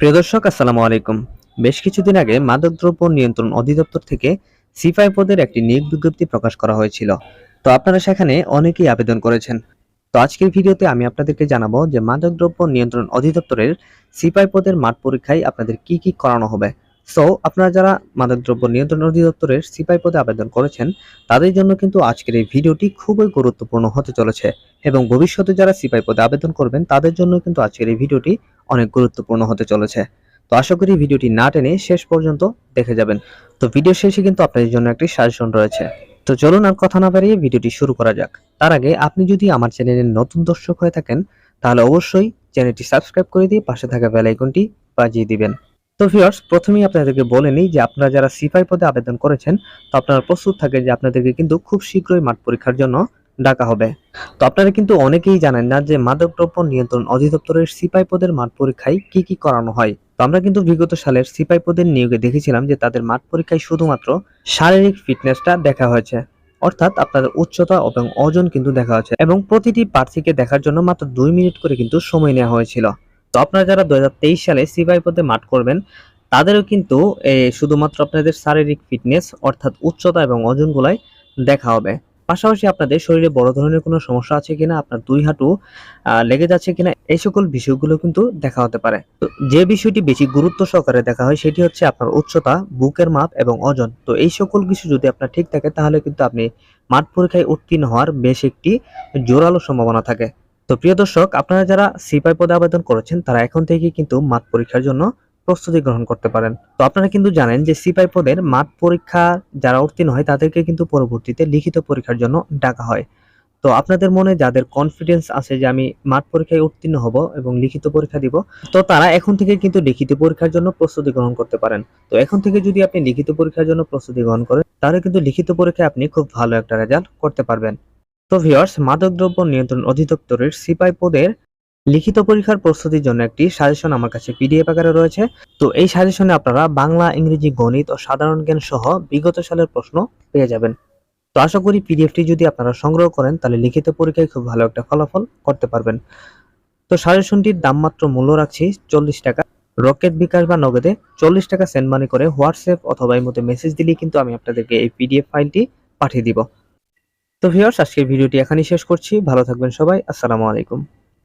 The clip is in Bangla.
প্রিয় দর্শক, আসসালামু আলাইকুম। বেশ কিছুদিন আগে মাদকদ্রব্য নিয়ন্ত্রণ অধিদপ্তর থেকে সিপাই পদের একটি নিয়োগ বিজ্ঞপ্তি প্রকাশ করা হয়েছিল। তো আপনারা সেখানে অনেকেই আবেদন করেছেন। তো আজকের ভিডিওতে আমি আপনাদেরকে জানাব যে মাদকদ্রব্য নিয়ন্ত্রণ অধিদপ্তরের সিপাই পদের মাঠ পরীক্ষায় আপনাদের কি কি করানো হবে। সো, আপনারা যারা মাদকদ্রব্য নিয়ন্ত্রণ অধিদপ্তরের সিপাই পদে আবেদন করেছেন, তাদের জন্য কিন্তু আজকের এই ভিডিওটি খুবই গুরুত্বপূর্ণ হতে চলেছে। এবং ভবিষ্যতে যারা সিপাই পদে আবেদন করবেন, তাদের জন্য কিন্তু আজকের এই ভিডিওটি অনেক গুরুত্বপূর্ণ হতে চলেছে। তো আশা করি ভিডিওটি না টেনে শেষ পর্যন্ত দেখে যাবেন। তো ভিডিও শেষে কিন্তু আপনাদের জন্য একটি সাজেশন রয়েছে। তো চলুন আর কথা না বাড়িয়ে ভিডিওটি শুরু করা যাক। তার আগে আপনি যদি আমার চ্যানেলের নতুন দর্শক হয়ে থাকেন, তাহলে অবশ্যই চ্যানেলটি সাবস্ক্রাইব করে দিয়ে পাশে থাকা বেল আইকনটি বাজিয়ে দিবেন। তো ভিউয়ার্স প্রথমেই আপনাদেরকে বলে নিই যে আপনারা যারা সিপাই পদে আবেদন করেছেন, তো আপনারা প্রস্তুত থাকেন যে আপনাদেরকে কিন্তু খুব শীঘ্রই মাঠ পরীক্ষার জন্য ডাকা হবে। তো আপনারা কিন্তু অনেকেই জানেন না যে মাদকদ্রব্য নিয়ন্ত্রণ অধিদপ্তরের সিপাই পদের মাঠ পরীক্ষায় কি কি করানো হয়। তো আমরা কিন্তু বিগত সালের সিপাই পদের নিয়োগে দেখেছিলাম যে তাদের মাঠ পরীক্ষায় শুধুমাত্র শারীরিক ফিটনেসটা দেখা হয়েছে। অর্থাৎ আপনাদের উচ্চতা এবং ওজন কিন্তু দেখা হয়েছে এবং প্রতিটি প্রার্থীকে দেখার জন্য মাত্র দুই মিনিট করে কিন্তু সময় নেওয়া হয়েছিল। তো আপনারা যারা দুই হাজার তেইশ সালে সিপাই পদে মাঠ করবেন, তাদেরও কিন্তু শুধুমাত্র আপনাদের শারীরিক ফিটনেস অর্থাৎ উচ্চতা এবং ওজনগুলাই দেখা হবে। পাশাপাশি আপনাদের শরীরে বড় ধরনের কোনো সমস্যা আছে কিনা, আপনার দুই হাঁটু লেগে যাচ্ছে কিনা, এই সকল বিষয়গুলো কিন্তু দেখা হতে পারে। যে বিষয়টি বেশি গুরুত্ব সহকারে দেখা হয় সেটি হচ্ছে আপনার উচ্চতা, বুকের মাপ এবং ওজন। তো এই সকল কিছু যদি আপনার ঠিক থাকে, তাহলে কিন্তু আপনি মাঠ পরীক্ষায় উত্তীর্ণ হওয়ার বেশ একটি জোরালো সম্ভাবনা থাকে। তো প্রিয় দর্শক, আপনারা যারা সিপাই পদে আবেদন করেছেন, তারা এখন থেকে কিন্তু মাঠ পরীক্ষার জন্য প্রস্তুতি গ্রহণ করতে পারেন। তো আপনারা কিন্তু জানেন যে সিপাই পদের মাঠ পরীক্ষা যারা উত্তীর্ণ হয়, তাদেরকে কিন্তু পরবর্তীতে লিখিত পরীক্ষার জন্য ডাকা হয়। তো আপনাদের মনে যাদের কনফিডেন্স আছে যে আমি মাঠ পরীক্ষায় উত্তীর্ণ হব এবং লিখিত পরীক্ষা দিব, তো তারা এখন থেকে কিন্তু লিখিত পরীক্ষার জন্য প্রস্তুতি গ্রহণ করতে পারেন। তো এখন থেকে যদি আপনি লিখিত পরীক্ষার জন্য প্রস্তুতি গ্রহণ করেন, তাহলে কিন্তু লিখিত পরীক্ষায় আপনি খুব ভালো একটা রেজাল্ট করতে পারবেন। তো ভিউয়ার্স মাদকদ্রব্য নিয়ন্ত্রণ অধিদপ্তরের সিপাই পদের লিখিত পরীক্ষার প্রস্তুতির জন্য একটি সাজেশন আমার কাছে পিডিএফ আকারে রয়েছে। তো এই সাজেশনে আপনারা বাংলা, ইংরেজি, গণিত ও সাধারণ জ্ঞান সহ বিগত সালের প্রশ্ন পেয়ে যাবেন। তো আশা করি পিডিএফটি যদি আপনারা সংগ্রহ করেন, তাহলে লিখিত পরীক্ষায় খুব ভালো একটা ফলাফল করতে পারবেন। তো সাজেশনটির দাম মাত্র মূল্য রাখছি চল্লিশ টাকা। রকেট বিকাশ বা নগদে চল্লিশ টাকা সেন্ড মানি করে হোয়াটসঅ্যাপ অথবা এই মধ্যে মেসেজ দিলেই কিন্তু আমি আপনাদেরকে এই পিডিএফ ফাইলটি পাঠিয়ে দিব। তো ভিউয়ার্স, আজকের ভিডিওটি এখানেই শেষ করছি। ভালো থাকবেন সবাই। আসসালামু আলাইকুম।